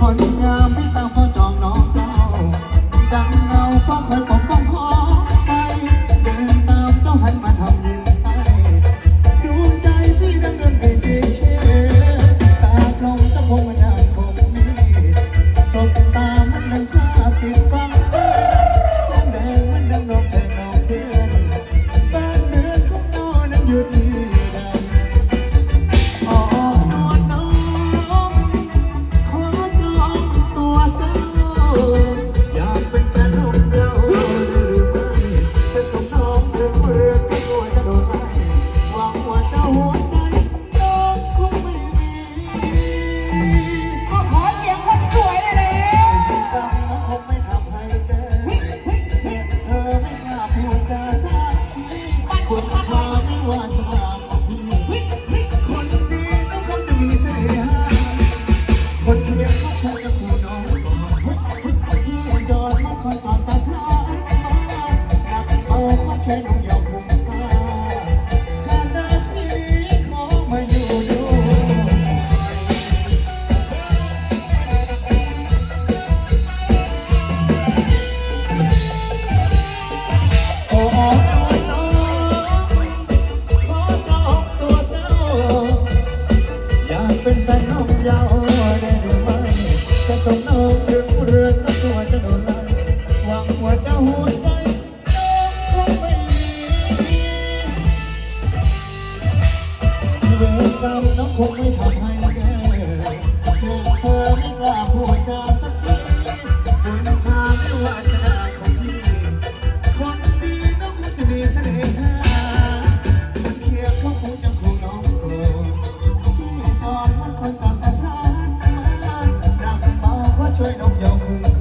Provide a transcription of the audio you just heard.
คนงามที่ตาเฝ้าจองน้องเจ้า ดังเงาฟ้องเคยป Hallelujah. เราน้องคงไม่ทำให้แกเจอเธอไม่กล้าพูดจาสักทีบนพาไม่ว่าจสนาของดีคนดีต้องคงจะมีเสน่ห์คนเคียงเขาคงจะคงน้องโกรธพี่จอนมันคนจอนแต่พาดดักบอกว่าช่วยน้องยอม